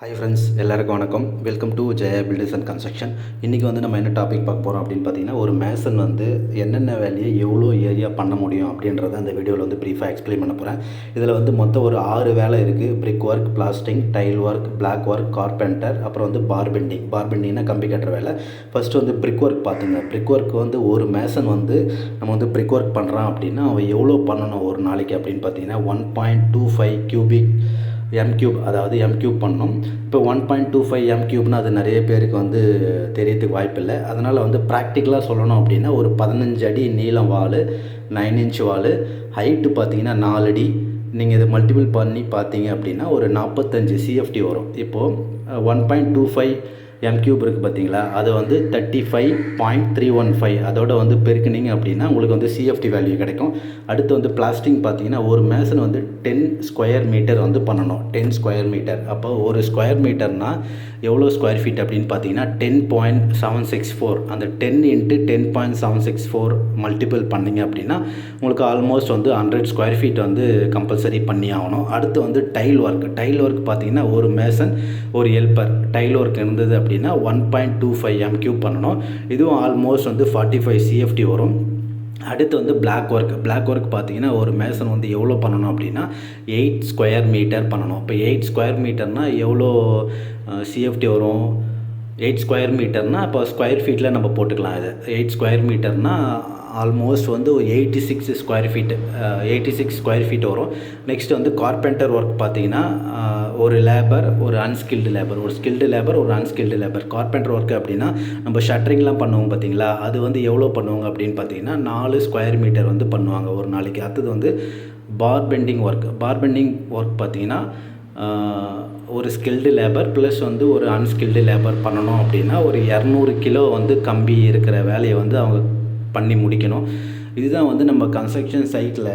Hi friends எல்லாருக்கும் வணக்கம். Welcome to Jaya builders and construction இன்றைக்கி வந்து நம்ம என்ன டாபிக் பார்க்க போகிறோம் அப்படின்னு பார்த்தீங்கன்னா ஒரு மேசன் வந்து என்னென்ன வேலையை எவ்வளோ ஏரியா பண்ண முடியும் அப்படின்றத அந்த வீடியோவில் வந்து ப்ரீஃபாக எக்ஸ்பிளைன் பண்ண போகிறேன் இதில் வந்து மொத்தம் ஒரு ஆறு வேலை இருக்குது brick work plastering tile work block work carpenter அப்புறம் வந்து பார் பெண்டிங் பார் பெண்டிங்னா கம்பி கட்டுற வேலை. ஃபஸ்ட்டு வந்து பிரிக் ஒர்க் பார்த்துங்க. பிரிக் ஒர்க் வந்து ஒரு மேசன் வந்து நம்ம வந்து பிரிக் ஒர்க் பண்ணுறான் அப்படின்னா அவன் எவ்வளோ பண்ணணும் ஒரு நாளைக்கு அப்படின்னு பார்த்தீங்கன்னா one point two five cubic M cube அதாவது எம் கியூப் பண்ணோம். இப்போ one point two five M கியூப்னு அது நிறைய பேருக்கு வந்து தெரியறதுக்கு வாய்ப்பில்லை. அதனால் வந்து ப்ராக்டிக்கலாக சொல்லணும் அப்படின்னா ஒரு பதினஞ்சு அடி நீளம் wall nine inch wall height பார்த்தீங்கன்னா நாலு அடி. நீங்கள் இதை மல்டிபிள் பண்ணி பார்த்தீங்க அப்படின்னா ஒரு நாற்பத்தஞ்சு சிஎஃப்டி வரும். இப்போது one point two five M cube இருக்குது பார்த்தீங்களா? அதை வந்து thirty five point three one five அதோட வந்து பெருக்குனீங்க அப்படின்னா உங்களுக்கு வந்து சிஎஃப்டி வேல்யூ கிடைக்கும். அடுத்து வந்து பிளாஸ்டிங் பார்த்தீங்கன்னா ஒரு மேசன் வந்து டென் ஸ்கொயர் மீட்டர் வந்து பண்ணணும். டென் ஸ்கொயர் மீட்டர் அப்போ ஒரு ஸ்கொயர் மீட்டர்னால் எவ்வளோ ஸ்கொயர் ஃபீட் அப்படின்னு பார்த்தீங்கன்னா ten point seven six four அந்த ten into ten point seven six four multiple பண்ணிங்க அப்படின்னா உங்களுக்கு ஆல்மோஸ்ட் வந்து ஹண்ட்ரட் ஸ்கொயர் ஃபீட் வந்து கம்பல்சரி பண்ணி ஆகணும். அடுத்து வந்து டைல் ஒர்க் டைல் ஒர்க் பார்த்தீங்கன்னா ஒரு மேசன் ஒரு ஹெல்ப்பர் டைல் ஒர்க் இருந்தது அப்படின்னா one point two five M cube பண்ணணும். இதுவும் ஆல்மோஸ்ட் வந்து ஃபார்ட்டி ஃபைவ் சிஎஃப்டி வரும். அடுத்து வந்து பிளாக் ஒர்க் பிளாக் ஒர்க் பார்த்தீங்கன்னா ஒரு மேசன் வந்து எவ்வளோ பண்ணணும் அப்படின்னா எயிட் ஸ்கொயர் மீட்டர் பண்ணணும். இப்போ எயிட் ஸ்கொயர் மீட்டர்னால் எவ்வளோ சிஎஃப்டி வரும்? எயிட் ஸ்கொயர் மீட்டர்னால் இப்போ ஸ்கொயர் ஃபீட்டில் நம்ம போட்டுக்கலாம். இது எயிட் ஸ்கொயர் மீட்டர்னால் ஆல்மோஸ்ட் வந்து eighty six square feet eighty six square feet வரும். நெக்ஸ்ட் வந்து கார்பெண்டர் ஒர்க் பார்த்தீங்கன்னா ஒரு லேபர் ஒரு அன்ஸ்கில்டு லேபர் ஒரு ஸ்கில்டு லேபர் ஒரு அன்ஸ்கில்டு லேபர். கார்பெண்டர் ஒர்க் அப்படின்னா நம்ம ஷட்டரிங்லாம் பண்ணுவோம் பார்த்தீங்களா? அது வந்து எவ்வளோ பண்ணுவாங்க அப்படின்னு பார்த்தீங்கன்னா நாலு ஸ்கொயர் மீட்டர் வந்து பண்ணுவாங்க ஒரு நாளைக்கு. அடுத்தது வந்து bar bending work. Bar bending work பார்த்தீங்கன்னா ஒரு ஸ்கில்டு லேபர் ப்ளஸ் வந்து ஒரு அன்ஸ்கில்டு லேபர் பண்ணணும் அப்படின்னா ஒரு இரநூறு கிலோ வந்து கம்பி இருக்கிற வேலையை வந்து அவங்க பண்ணி முடிக்கணும். இதுதான் வந்து நம்ம கன்ஸ்ட்ரக்ஷன் சைட்டில்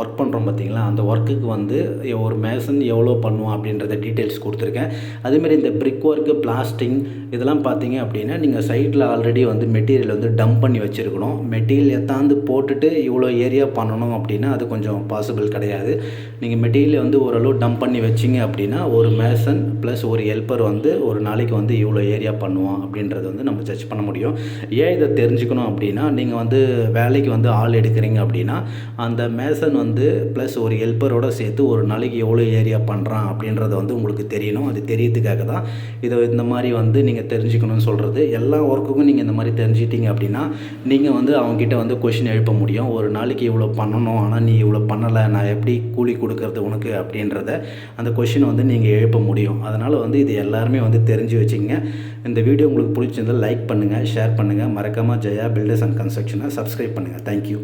ஒர்க் பண்ணுறோம் பார்த்தீங்களா அந்த ஒர்க்குக்கு வந்து ஒரு மேசன் எவ்வளோ பண்ணுவோம் அப்படின்றத டீட்டெயில்ஸ் கொடுத்துருக்கேன். அதேமாதிரி இந்த பிரிக் ஒர்க்கு பிளாஸ்டிங் இதெல்லாம் பார்த்தீங்க அப்படின்னா நீங்கள் சைட்டில் ஆல்ரெடி வந்து மெட்டீரியல் வந்து டம்ப் பண்ணி வச்சுருக்கணும். மெட்டீரியல் எத்தாந்து போட்டுட்டு இவ்வளோ ஏரியா பண்ணணும் அப்படின்னா அது கொஞ்சம் பாசிபிள் கிடையாது. நீங்கள் மெட்டீரியல் வந்து ஓரளவு டம்ப் பண்ணி வச்சிங்க அப்படின்னா ஒரு மேசன் ப்ளஸ் ஒரு ஹெல்ப்பர் வந்து ஒரு நாளைக்கு வந்து இவ்வளோ ஏரியா பண்ணுவோம் அப்படின்றத வந்து நம்ம ஜட்ஜ் பண்ண முடியும். ஏன் இதை தெரிஞ்சுக்கணும் அப்படின்னா நீங்கள் வந்து வேலைக்கு வந்து ஆள் எடுக்கிறீங்க அப்படின்னா அந்த மேசன் வந்து ப்ளஸ் ஒரு ஹெல்ப்பரோட சேர்த்து ஒரு நாளைக்கு எவ்வளோ ஏரியா பண்ணுறான் அப்படின்றத வந்து உங்களுக்கு தெரியணும். அது தெரியறதுக்காக தான் இதை இந்த மாதிரி வந்து நீங்கள் தெரிஞ்சுக்கணும்னு சொல்கிறது எல்லா ஒர்க்குக்கும் நீங்கள் இந்த மாதிரி தெரிஞ்சிட்டீங்க அப்படின்னா நீங்கள் வந்து அவங்ககிட்ட வந்து கொஷின் எழுப்ப முடியும். ஒரு நாளைக்கு இவ்வளோ பண்ணணும் ஆனால் நீ இவ்வளோ பண்ணலை நான் எப்படி கூலி கொடுக்கறது உனக்கு அப்படின்றத அந்த கொஷினை வந்து நீங்கள் எழுப்ப முடியும். அதனால் வந்து இது எல்லாருமே வந்து தெரிஞ்சு வச்சுங்க இந்த வீடியோ உங்களுக்கு பிடிச்சிருந்தால் லைக் பண்ணுங்கள் ஷேர் பண்ணுங்கள் மறக்காமல் ஜெயா பில்டர்ஸ் அண்ட் கன்ஸ்ட்ரக்ஷனை சப்ஸ்கிரைப் பண்ணுங்கள் தேங்க்யூ